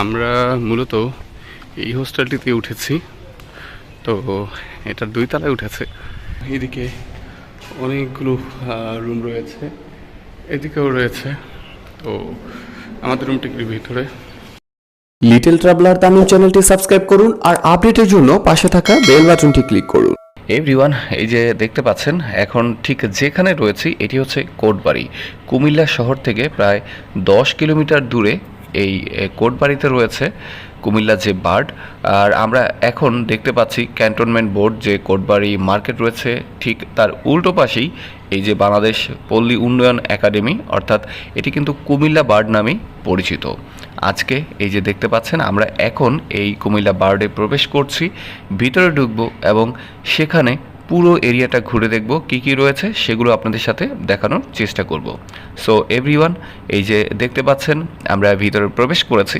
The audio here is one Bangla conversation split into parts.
আমরা মূলত এই হোস্টেলটিতে উঠেছি। তো এটার দুই তলায় উঠেছে। এদিকে অনেকগুলো রুম রয়েছে। এদিকেও রয়েছে। তো আমাদের রুমটি একটু ভিতরে। লিটল ট্রাভেলার তামিল চ্যানেলটি সাবস্ক্রাইব করুন আর আপডেটের জন্য পাশে থাকা বেল বাটনটি ক্লিক করুন। এভরিওয়ান এই যে দেখতে পাচ্ছেন এখন ঠিক যেখানে রয়েছি এটি হচ্ছে কোটবাড়ি। কুমিল্লা শহর থেকে প্রায় দশ কিলোমিটার দূরে এই কোটবাড়িতে রয়েছে কুমিল্লা যে বার্ড। আর আমরা এখন দেখতে পাচ্ছি ক্যান্টনমেন্ট বোর্ড যে কোটবাড়ি মার্কেট রয়েছে, ঠিক তার উল্টো পাশেই এই যে বাংলাদেশ পল্লী উন্নয়ন একাডেমি, অর্থাৎ এটি কিন্তু কুমিল্লা বার্ড নামেই পরিচিত। আজকে এই যে দেখতে পাচ্ছেন, আমরা এখন এই কুমিল্লা বার্ডে প্রবেশ করছি, ভিতরে ঢুকবো এবং সেখানে পুরো এরিয়াটা ঘুরে দেখব কি কি রয়েছে, সেগুলো আপনাদের সাথে দেখানোর চেষ্টা করব। সো এভরিওয়ান এই যে দেখতে পাচ্ছেন, আমরা ভিতরে প্রবেশ করেছি।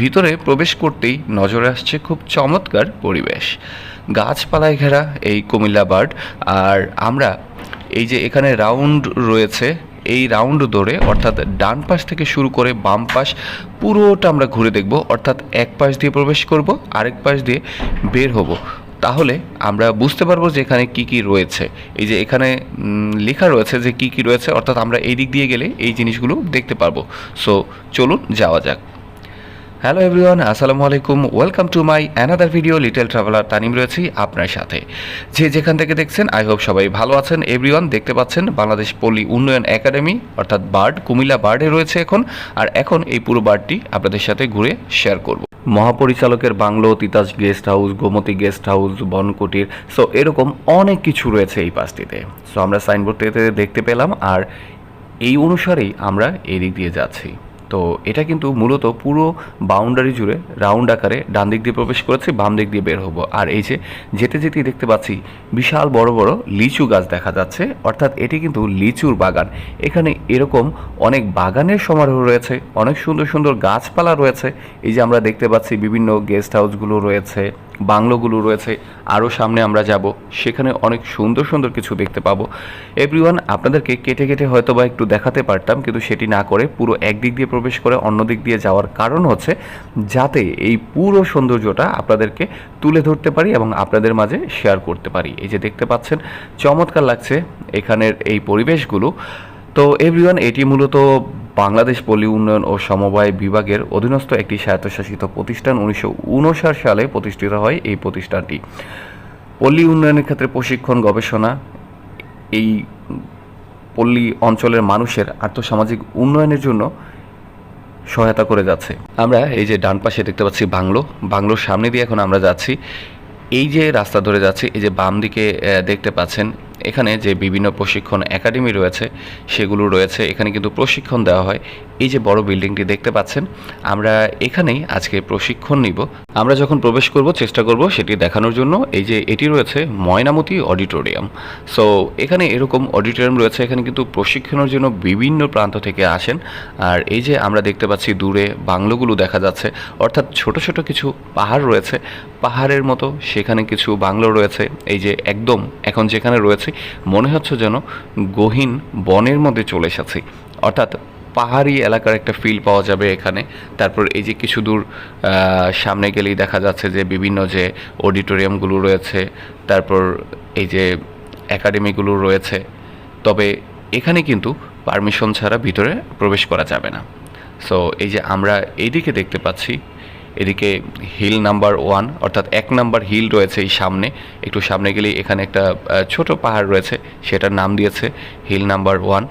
ভিতরে প্রবেশ করতেই নজরে আসছে খুব চমৎকার পরিবেশ। গাছপালায় ঘেরা এই কুমিল্লা বার্ড, আর আমরা এই যে এখানে রাউন্ড রয়েছে, এই রাউন্ড ধরে, অর্থাৎ ডান পাশ থেকে শুরু করে বাম পাশ, পুরোটা আমরা ঘুরে দেখব। অর্থাৎ এক পাশ দিয়ে প্রবেশ করব, আরেক পাশ দিয়ে বের হব। তাহলে আমরা বুঝতে পারব যে এখানে কি কি রয়েছে। এই যে এখানে লেখা রয়েছে যে কি কি রয়েছে, অর্থাৎ আমরা এই দিক দিয়ে গেলে এই জিনিসগুলো দেখতে পারব। সো চলুন যাওয়া যাক। হ্যালো এভরিওয়ান আসসালামু আলাইকুম। Welcome to my another video little traveller Tanim রয়েছি আপনার সাথে। যে যেখান থেকে দেখছেন আই হোপ সবাই ভালো আছেন। এভরিওয়ান দেখতে পাচ্ছেন বাংলাদেশ পল্লী উন্নয়ন একাডেমি, অর্থাৎ বার্ড, কুমিল্লা বার্ডে রয়েছে এখন। আর এখন এই পুরো বার্ডটি আপনাদের সাথে ঘুরে শেয়ার করব। মহাপরিচালকের bungalow, Titas guest house, Gomti guest house, Bonkutir, so এরকম অনেক কিছু রয়েছে এই পাঁচটিতে। সো আমরা সাইনবোর্ডটিতে দেখতে পেলাম, আর এই অনুসারেই আমরা এদিক দিয়ে যাচ্ছি। তো এটা কিন্তু মূলত পুরো বাউন্ডারি জুড়ে রাউন্ড আকারে ডান দিক দিয়ে প্রবেশ করেছে, বাম দিক দিয়ে বের হব। আর এই যে যেতে যেতেই দেখতে পাচ্ছি বিশাল বড় বড় লিচু গাছ দেখা যাচ্ছে, অর্থাৎ এটি কিন্তু লিচুর বাগান। এখানে এরকম অনেক বাগানের সমারোহ রয়েছে, অনেক সুন্দর সুন্দর গাছপালা রয়েছে। এই যে আমরা দেখতে পাচ্ছি বিভিন্ন গেস্ট হাউসগুলো রয়েছে বাংলোগুলো রয়েছে। আরও সামনে আমরা যাব। সেখানে অনেক সুন্দর সুন্দর কিছু দেখতে পাবো। এভরিওয়ান আপনাদেরকে কেটে কেটে হয়তো বা একটু দেখাতে পারতাম, কিন্তু সেটি না করে পুরো একদিক দিয়ে প্রবেশ করে অন্য দিক দিয়ে যাওয়ার কারণ হচ্ছে যাতে এই পুরো সৌন্দর্যটা আপনাদেরকে তুলে ধরতে পারি এবং আপনাদের মাঝে শেয়ার করতে পারি। এই যে দেখতে পাচ্ছেন, চমৎকার লাগছে এখানের এই পরিবেশগুলো। তো এভরিওয়ান এটি মূলত বাংলাদেশ পল্লী উন্নয়ন ও সমবায় বিভাগের অধীনস্থ একটি স্বায়ত্তশাসিত প্রতিষ্ঠান উনিশশো উনষাট সালে প্রতিষ্ঠিত হয় এই প্রতিষ্ঠানটি। পল্লী উন্নয়নের ক্ষেত্রে প্রশিক্ষণ, গবেষণা এই পল্লী অঞ্চলের মানুষের আর্থসামাজিক উন্নয়নের জন্য সহায়তা করে যাচ্ছে। আমরা এই যে ডান পাশে দেখতে পাচ্ছি বাংলো, বাংলোর সামনে দিয়ে এখন আমরা যাচ্ছি। এই যে রাস্তা ধরে যাচ্ছি, এই যে বাম দিকে দেখতে পাচ্ছেন এখানে যে বিভিন্ন প্রশিক্ষণ একাডেমি রয়েছে, সেগুলো রয়েছে। এখানে কিন্তু প্রশিক্ষণ দেওয়া হয়। এই যে বড় বিল্ডিংটি দেখতে পাচ্ছেন, আমরা এখানেই আজকে প্রশিক্ষণ নিব। আমরা যখন প্রবেশ করব, চেষ্টা করব সেটি দেখানোর জন্য। এই যে এটি রয়েছে ময়নামতি অডিটোরিয়াম। সো, এখানে এরকম অডিটোরিয়াম রয়েছে। এখানে কিন্তু প্রশিক্ষণের জন্য বিভিন্ন প্রান্ত থেকে আসেন। আর এই যে আমরা দেখতে পাচ্ছি, দূরে বাংলোগুলো দেখা যাচ্ছে। অর্থাৎ ছোট ছোট কিছু পাহাড় রয়েছে। পাহাড়ের মতো সেখানে কিছু বাংলো রয়েছে। এই যে একদম, এখন যেখানে রয়েছে মনে হচ্ছে যেন গহীন বনের মধ্যে চলে এসেছি। অর্থাৎ পাহাড়ি এলাকার একটা ফিল পাওয়া যাবে এখানে। তারপর এই যে কিছু দূর সামনে গেলেই দেখা যাচ্ছে যে বিভিন্ন যে অডিটোরিয়ামগুলো রয়েছে, তারপর এই যে একাডেমিগুলো রয়েছে। তবে এখানে কিন্তু পারমিশন ছাড়া ভিতরে প্রবেশ করা যাবে না। সো এই যে আমরা এইদিকে দেখতে পাচ্ছি এদিকে হিল নাম্বার ওয়ান অর্থাৎ এক নাম্বার হিল রয়েছে এই সামনে। একটু সামনে গেলেই এখানে একটা ছোট পাহাড় রয়েছে, সেটার নাম দিয়েছে হিল নাম্বার ওয়ান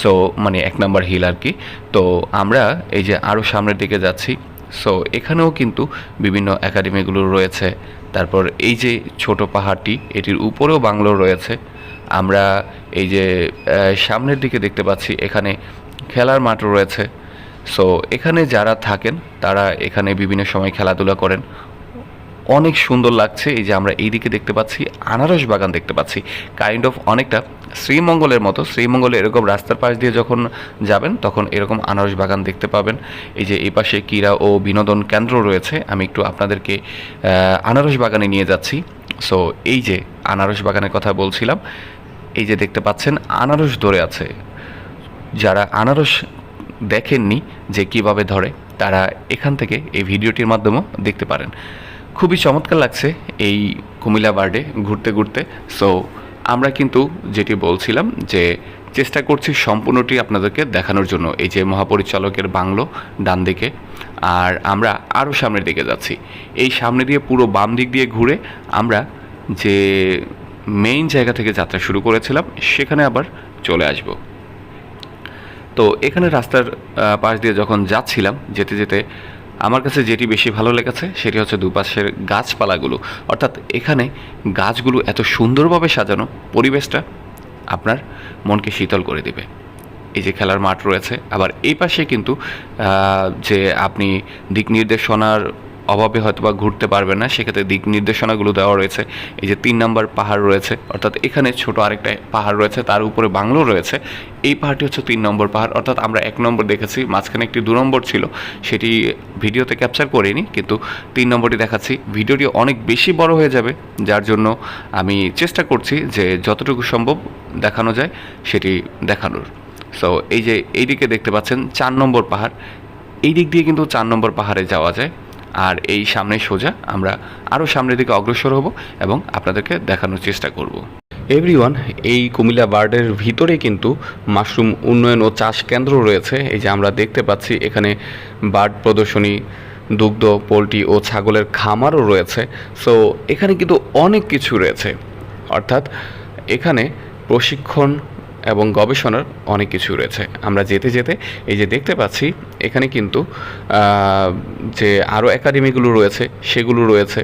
সো মানে এক নাম্বার হিল আর কি। তো আমরা এই যে আরও সামনের দিকে যাচ্ছি সো এখানেও কিন্তু বিভিন্ন একাডেমিগুলো রয়েছে। তারপর এই যে ছোট পাহাড়টি, এটির উপরেও বাংলো রয়েছে। আমরা এই যে সামনের দিকে দেখতে পাচ্ছি, এখানে খেলার মাঠও রয়েছে। সো এখানে যারা থাকেন, তারা এখানে বিভিন্ন সময় খেলাধুলা করেন। অনেক সুন্দর লাগছে, এই যে আমরা এইদিকে দেখতে পাচ্ছি, আনারস বাগান দেখতে পাচ্ছি। কাইন্ড অফ অনেকটা শ্রীমঙ্গলের মতো, শ্রীমঙ্গলে এরকম রাস্তার পাশ দিয়ে যখন যাবেন, তখন এরকম আনারস বাগান দেখতে পাবেন। এই যে এই পাশে ক্রীড়া ও বিনোদন কেন্দ্র রয়েছে, আমি একটু আপনাদেরকে আনারস বাগানে নিয়ে যাচ্ছি। সো এই যে আনারস বাগানের কথা বলছিলাম, এই যে দেখতে পাচ্ছেন, আনারস ধরে আছে। যারা আনারস দেখেননি যে কীভাবে ধরে, তারা এখান থেকে এই ভিডিওটির মাধ্যমেও দেখতে পারেন। খুবই চমৎকার লাগছে এই কুমিল্লা বার্ডে ঘুরতে ঘুরতে। সো আমরা কিন্তু যেটি বলছিলাম যে চেষ্টা করছি সম্পূর্ণটি আপনাদেরকে দেখানোর জন্য, এই যে মহাপরিচালকের বাংলো ডান দিকে। আর আমরা আরও সামনের দিকে যাচ্ছি। এই সামনে দিয়ে পুরো বাম দিক দিয়ে ঘুরে আমরা যে মেইন জায়গা থেকে যাত্রা শুরু করেছিলাম, সেখানে আবার চলে আসব। তো এখানে রাস্তার পাশ দিয়ে যখন যাচ্ছিলাম, যেতে যেতে আমার কাছে যেটি বেশি ভালো লেগেছে সেটি হচ্ছে দুপাশের গাছপালাগুলো। অর্থাৎ এখানে গাছগুলো এত সুন্দরভাবে সাজানো, পরিবেশটা আপনার মনকে শীতল করে দেবে। এই যে খেলার মাঠ রয়েছে, আবার এই পাশে কিন্তু যে আপনি দিক নির্দেশনার অভাবে হয়তো বা ঘুরতে পারবেন না, সেক্ষেত্রে দিক নির্দেশনাগুলো দেওয়া রয়েছে। এই যে তিন নম্বর পাহাড় রয়েছে, অর্থাৎ এখানে ছোট আরেকটা পাহাড় রয়েছে, তার উপরে বাংলো রয়েছে। এই পাহাড়টি হচ্ছে তিন নম্বর পাহাড়, অর্থাৎ আমরা এক নম্বর দেখেছি, মাঝখানে একটি দু নম্বর ছিল। সেটি ভিডিওতে ক্যাপচার করিনি, কিন্তু তিন নম্বরটি দেখাচ্ছি। ভিডিওটি অনেক বেশি বড় হয়ে যাবে, যার জন্য আমি চেষ্টা করছি যে যতটুকু সম্ভব দেখানো যায়, সেটি দেখানোর। সো এই যে এইদিকে দেখতে পাচ্ছেন, চার নম্বর পাহাড়। এই দিক দিয়ে কিন্তু চার নম্বর পাহাড়ে যাওয়া যায়। আর এই সামনে সোজা আমরা আরও সামনের দিকে অগ্রসর হব এবং আপনাদেরকে দেখানোর চেষ্টা করব। এভরিওয়ান এই কুমিল্লা বার্ডের ভিতরে কিন্তু মাশরুম উন্নয়ন ও চাষ কেন্দ্র রয়েছে। এই যে আমরা দেখতে পাচ্ছি, এখানে বার্ড প্রদর্শনী, দুগ্ধ, পোলট্রি ও ছাগলের খামারও রয়েছে। সো এখানে কিন্তু অনেক কিছু রয়েছে। অর্থাৎ এখানে প্রশিক্ষণ এবং গবেষণার অনেক কিছু রয়েছে। আমরা যেতে যেতে এই যে দেখতে পাচ্ছি, এখানে কিন্তু যে আরও একাডেমিগুলো রয়েছে, সেগুলো রয়েছে।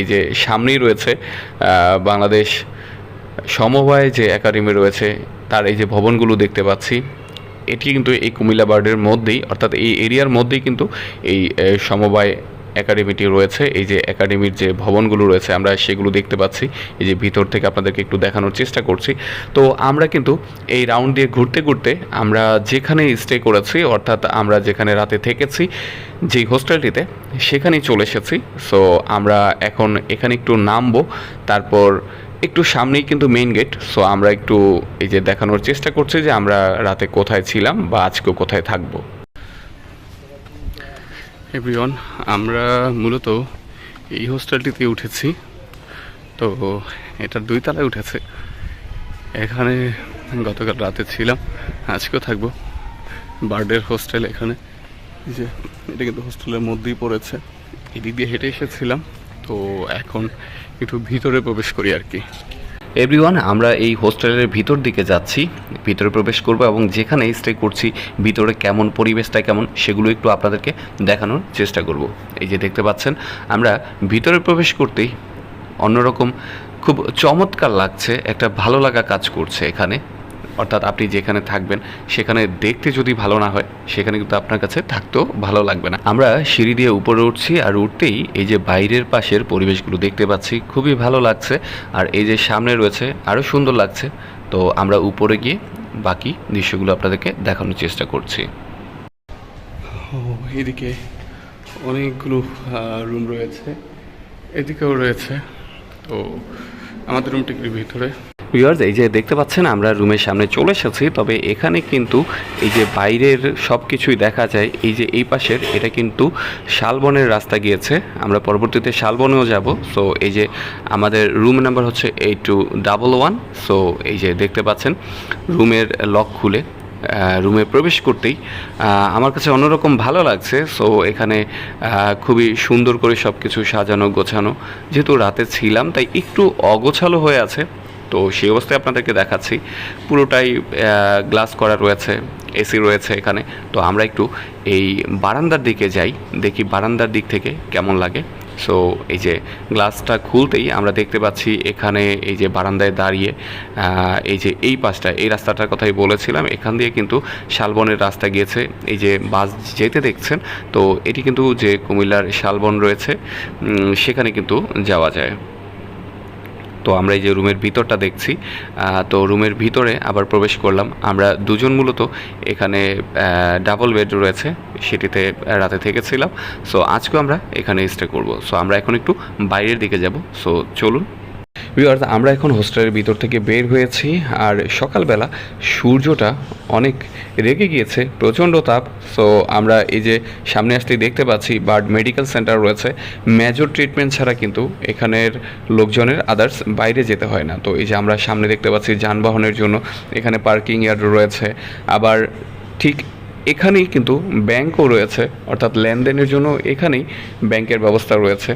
এই যে সামনেই রয়েছে বাংলাদেশ সমবায় যে একাডেমি রয়েছে, তার এই যে ভবনগুলো দেখতে পাচ্ছি। এটি কিন্তু এই কুমিল্লা বার্ডের মধ্যেই, অর্থাৎ এই এরিয়ার মধ্যেই কিন্তু এই সমবায় একাডেমিটি রয়েছে। এই যে একাডেমির যে ভবনগুলো রয়েছে, আমরা সেগুলো দেখতে পাচ্ছি। এই যে ভিতর থেকে আপনাদেরকে একটু দেখানোর চেষ্টা করছি। তো আমরা কিন্তু এই রাউন্ড দিয়ে ঘুরতে ঘুরতে আমরা যেখানে স্টে করেছি, অর্থাৎ আমরা যেখানে রাতে থেকেছি, যেই হোস্টেলটিতে সেখানেই চলে এসেছি। সো আমরা এখন এখানে একটু নামবো, তারপর একটু সামনেই কিন্তু মেইন গেট সো আমরা একটু এই যে দেখানোর চেষ্টা করছি যে আমরা রাতে কোথায় ছিলাম বা আজকে কোথায় থাকব। এভরিওয়ান আমরা মূলত এই হোস্টেলটিতে উঠেছি। তো এটার দুই তলায় উঠেছে। এখানে গতকাল রাতে ছিলাম, আজকেও থাকব। বার্ডের হোস্টেল এখানে। যে, এটা কিন্তু হোস্টেলের মধ্যেই পড়েছে। এদিক দিয়ে হেঁটে এসেছিলাম। তো এখন একটু ভিতরে প্রবেশ করি আর কি। এভরিওয়ান আমরা এই হোস্টেলের ভিতর দিকে যাচ্ছি, ভিতরে প্রবেশ করব এবং যেখানে স্টে করছি, ভিতরে কেমন পরিবেশটা কেমন, সেগুলো একটু আপনাদেরকে দেখানোর চেষ্টা করব। এই যে দেখতে পাচ্ছেন, আমরা ভিতরে প্রবেশ করতেই অন্যরকম খুব চমৎকার লাগছে, একটা ভালো লাগা কাজ করছে এখানে। অর্থাৎ আপনি যেখানে থাকবেন, সেখানে দেখতে যদি ভালো না হয়, সেখানে কিন্তু আপনার কাছে থাকতেও ভালো লাগবে না। আমরা সিঁড়ি দিয়ে উপরে উঠছি আর উঠতেই এই যে বাইরের পাশের পরিবেশগুলো দেখতে পাচ্ছি, খুবই ভালো লাগছে। আর এই যে সামনে রয়েছে আরও সুন্দর লাগছে। তো আমরা উপরে গিয়ে বাকি দৃশ্যগুলো আপনাদেরকে দেখানোর চেষ্টা করছি। এদিকে অনেকগুলো রুম রয়েছে। এদিকেও রয়েছে। তো আমাদের রুমটা ভিতরে। ভিউয়ার্স এই যে দেখতে পাচ্ছেন, আমরা রুমের সামনে চলে এসেছি, তবে এখানে কিন্তু এই যে বাইরের সব কিছুই দেখা যায়, এই যে এই পাশের, এটা কিন্তু শালবনের রাস্তা গিয়েছে, আমরা পরবর্তীতে শালবনেও যাব সো এই যে আমাদের রুম নাম্বার হচ্ছে eight two double one so এই যে দেখতে পাচ্ছেন, রুমের লক খুলে রুমে প্রবেশ করতেই আমার কাছে অন্যরকম ভালো লাগছে সো এখানে খুবই সুন্দর করে সব কিছু সাজানো, গোছানো, যেহেতু রাতে ছিলাম, তাই একটু অগোছালো হয়ে আছে তো সেই অবস্থায় আপনাদেরকে দেখাচ্ছি। পুরোটাই গ্লাস করা রয়েছে এসি রয়েছে এখানে। তো আমরা একটু এই বারান্দার দিকে যাই, দেখি বারান্দার দিক থেকে কেমন লাগে। সো এই যে গ্লাসটা খুলতেই আমরা দেখতে পাচ্ছি এখানে এই যে বারান্দায় দাঁড়িয়ে এই যে এই পাশটা এই রাস্তাটার কথাই বলেছিলাম, এখান দিয়ে কিন্তু শালবনের রাস্তা গিয়েছে। এই যে বাস যেতে দেখছেন, তো এটি কিন্তু যে কুমিল্লার শালবন রয়েছে সেখানে কিন্তু যাওয়া যায়। তো আমরা এই যে রুমের ভিতরটা দেখছি তো রুমের ভিতরে আবার প্রবেশ করলাম। আমরা দুজন মূলত এখানে ডাবল বেড রয়েছে, সেটিতে রাতে থেকেছিলাম। সো আজকেও আমরা এখানে স্টে করব। সো আমরা এখন একটু বাইরের দিকে যাব। সো চলুন। ভিউয়ার্স আমরা এখন হোস্টেলের ভিতর থেকে বের হয়েছি, আর সকালবেলা সূর্যটা অনেক রেগে গিয়েছে, প্রচণ্ড তাপ। সো আমরা এই যে সামনে আসতেই দেখতে পাচ্ছি বার্ড মেডিকেল সেন্টার রয়েছে। মেজর ট্রিটমেন্ট ছাড়া কিন্তু এখানের লোকজনের আদার্স বাইরে যেতে হয় না। তো এই যে আমরা সামনে দেখতে পাচ্ছি যানবাহনের জন্য এখানে পার্কিং ইয়ার্ড রয়েছে। আবার ঠিক এখানেই কিন্তু ব্যাংকও রয়েছে, অর্থাৎ লেনদেনের জন্য এখানেই ব্যাংকের ব্যবস্থা রয়েছে।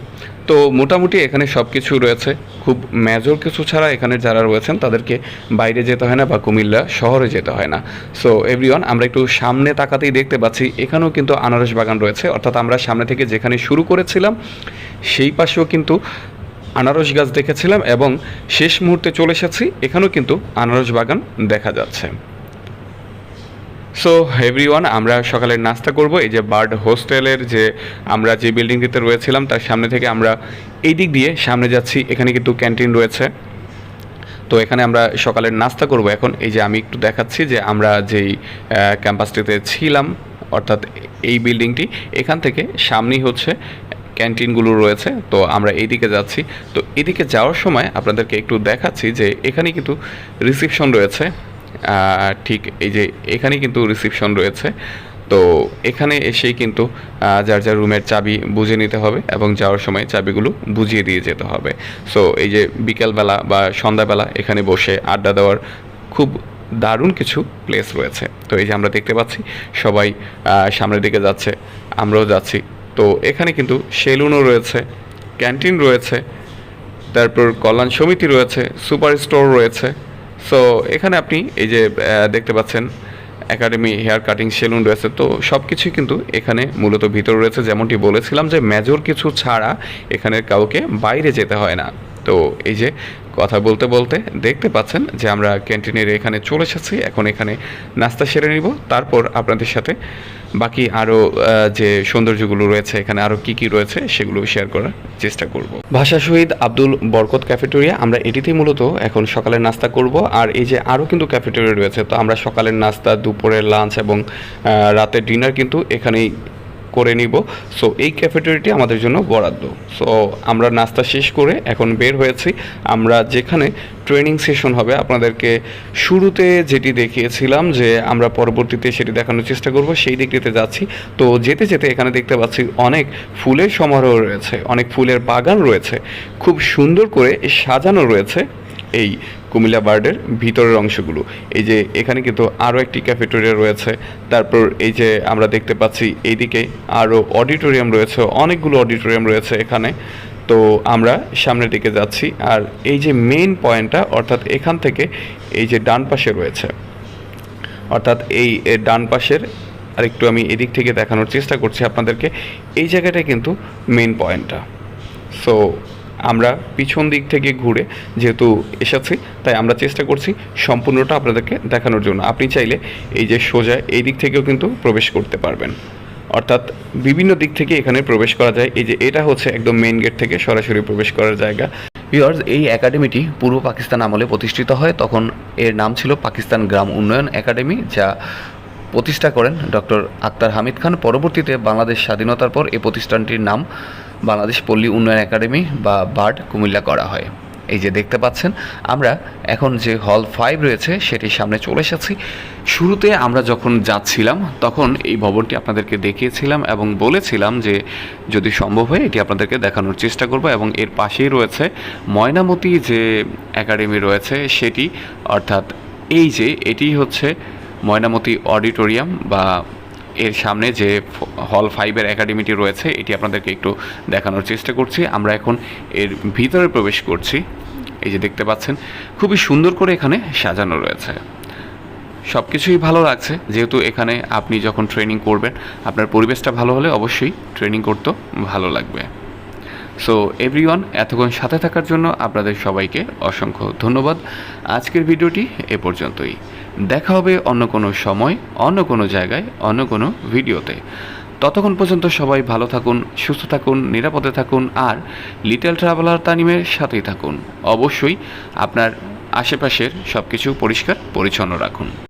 তো মোটামুটি এখানে সব কিছু রয়েছে। খুব মেজর কিছু ছাড়া এখানে যারা রয়েছেন, তাদেরকে বাইরে যেতে হয় না বা কুমিল্লা শহরে যেতে হয় না। সো এভরিওয়ান আমরা একটু সামনে তাকাতেই দেখতে পাচ্ছি, এখানেও কিন্তু আনারস বাগান রয়েছে। অর্থাৎ আমরা সামনে থেকে যেখানে শুরু করেছিলাম, সেই পাশেও কিন্তু আনারস গাছ দেখেছিলাম এবং শেষ মুহূর্তে চলে এসেছি, এখানেও কিন্তু আনারস বাগান দেখা যাচ্ছে। সো এভরিওয়ান আমরা সকালের নাস্তা করব। এই যে বার্ড হোস্টেলের যে আমরা যে বিল্ডিংটিতে রয়েছিলাম, তার সামনে থেকে আমরা এই দিক দিয়ে সামনে যাচ্ছি। এখানে কিন্তু ক্যান্টিন রয়েছে। তো এখানে আমরা সকালের নাস্তা করব। এখন এই যে আমি একটু দেখাচ্ছি যে আমরা যেই ক্যাম্পাসটিতে ছিলাম, অর্থাৎ এই বিল্ডিংটি এখান থেকে সামনেই হচ্ছে ক্যান্টিনগুলো রয়েছে। তো আমরা এইদিকে যাচ্ছি। তো এদিকে যাওয়ার সময় আপনাদেরকে একটু দেখাচ্ছি যে এখানে কিন্তু রিসিপশন রয়েছে। ঠিক এই যে এখানে কিন্তু রিসিপশন রয়েছে। তো এখানে এসেই কিন্তু যার যার রুমের চাবি বুঝে নিতে হবে এবং যাওয়ার সময় চাবিগুলো বুঝিয়ে দিয়ে যেতে হবে। সো এই যে বিকেলবেলা বা সন্ধ্যাবেলা এখানে বসে আড্ডা দেওয়ার খুব দারুণ কিছু প্লেস রয়েছে। তো এই যে আমরা দেখতে পাচ্ছি, সবাই সামনের দিকে যাচ্ছে, আমরাও যাচ্ছি। তো এখানে কিন্তু সেলুনও রয়েছে, ক্যান্টিন রয়েছে, তারপর কল্যাণ সমিতি রয়েছে, সুপার স্টোর রয়েছে সো এখানে আপনি এই যে দেখতে পাচ্ছেন একাডেমি হেয়ার কাটিং সেলুন রয়েছে। তো সব কিছুই কিন্তু এখানে মূলত ভিতর রয়েছে। যেমনটি বলেছিলাম যে মেজর কিছু ছাড়া এখানে কাউকে বাইরে যেতে হয় না। তো এই যে কথা বলতে বলতে দেখতে পাচ্ছেন যে আমরা ক্যান্টিনের এখানে চলে এসেছি। এখন এখানে নাস্তা সেরে নিব। তারপর আপনাদের সাথে বাকি আরও যে সৌন্দর্যগুলো রয়েছে, এখানে আরও কি কি রয়েছে সেগুলো শেয়ার করার চেষ্টা করব। ভাষা শহীদ আব্দুল বরকত ক্যাফেটেরিয়া। আমরা এটিতেই মূলত এখন সকালের নাস্তা করব। আর এই যে আরও কিন্তু ক্যাফেটেরিয়া রয়েছে, তো আমরা সকালের নাস্তা, দুপুরের লাঞ্চ এবং রাতের ডিনার কিন্তু এখানেই করে নিব। সো এই ক্যাফেটেরিয়াটি আমাদের জন্য বরাদ্দ। সো আমরা নাস্তা শেষ করে এখন বের হয়েছি। আমরা যেখানে ট্রেনিং সেশন হবে, আপনাদেরকে শুরুতে যেটি দেখিয়েছিলাম যে আমরা পরবর্তীতে সেটি দেখানোর চেষ্টা করব, সেই দিকটিতে যাচ্ছি। তো, যেতে যেতে এখানে দেখতে পাচ্ছি অনেক ফুলের সমারোহ রয়েছে, অনেক ফুলের বাগান রয়েছে। খুব সুন্দর করে সাজানো রয়েছে এই কুমিল্লা বার্ডের ভিতরের অংশগুলো। এই যে এখানে কিন্তু আরও একটি ক্যাফেটেরিয়া রয়েছে। তারপর এই যে আমরা দেখতে পাচ্ছি এইদিকে আরও অডিটোরিয়াম রয়েছে। অনেকগুলো অডিটোরিয়াম রয়েছে এখানে। তো আমরা সামনের দিকে যাচ্ছি। আর এই যে মেইন পয়েন্টটা অর্থাৎ এখান থেকে এই যে ডান পাশে রয়েছে। অর্থাৎ এই ডান পাশের আর একটু আমি এদিক থেকে দেখানোর চেষ্টা করছি আপনাদেরকে। এই জায়গাটাই কিন্তু মেইন পয়েন্টটা সো আমরা পিছন দিক থেকে ঘুরে যেহেতু এসেছি, তাই আমরা চেষ্টা করছি সম্পূর্ণটা আপনাদেরকে দেখানোর জন্য। আপনি চাইলে এই যে সোজা এই দিক থেকেও কিন্তু প্রবেশ করতে পারবেন। অর্থাৎ বিভিন্ন দিক থেকে এখানে প্রবেশ করা যায়। এই যে এটা হচ্ছে একদম মেন গেট থেকে সরাসরি প্রবেশ করার জায়গা। ভিউয়ার্স এই একাডেমিটি পূর্ব পাকিস্তান আমলে প্রতিষ্ঠিত হয়। তখন এর নাম ছিল পাকিস্তান গ্রাম উন্নয়ন একাডেমি যা প্রতিষ্ঠা করেন ডক্টর আক্তার হামিদ খান। পরবর্তীতে বাংলাদেশ স্বাধীনতার পর এই প্রতিষ্ঠানটির নাম বাংলাদেশ পল্লী উন্নয়ন একাডেমি বা বার্ড কুমিল্লা করা হয়। এই যে দেখতে পাচ্ছেন, আমরা এখন যে হল ফাইভ রয়েছে, সেটির সামনে চলে এসেছি। শুরুতে আমরা যখন যাচ্ছিলাম, তখন এই ভবনটি আপনাদেরকে দেখিয়েছিলাম এবং বলেছিলাম যে যদি সম্ভব হয়, এটি আপনাদেরকে দেখানোর চেষ্টা করব এবং এর পাশেই রয়েছে ময়নামতি যে একাডেমি রয়েছে, সেটি অর্থাৎ এই যে, এটি হচ্ছে ময়নামতি অডিটোরিয়াম বা এর সামনে যে হল ফাইভের একাডেমিটি রয়েছে, এটি আপনাদেরকে একটু দেখানোর চেষ্টা করছি। আমরা এখন এর ভিতরে প্রবেশ করছি। এই যে দেখতে পাচ্ছেন, খুবই সুন্দর করে এখানে সাজানো রয়েছে। সব কিছুই ভালো লাগছে। যেহেতু এখানে আপনি যখন ট্রেনিং করবেন, আপনার পরিবেশটা ভালো হলে অবশ্যই ট্রেনিং করতেও ভালো লাগবে। সো এভরিওয়ান এতক্ষণ সাথে থাকার জন্য আপনাদের সবাইকে অসংখ্য ধন্যবাদ। আজকের ভিডিওটি এ পর্যন্তই। দেখা হবে অন্য কোনো সময়, অন্য কোনো জায়গায়, অন্য কোনো ভিডিওতে। ততক্ষণ পর্যন্ত সবাই ভালো থাকুন, সুস্থ থাকুন, নিরাপদে থাকুন আর লিটল ট্রাভেলার তানিমের সাথেই থাকুন। অবশ্যই আপনার আশেপাশের সব কিছু পরিষ্কার, পরিচ্ছন্ন রাখুন।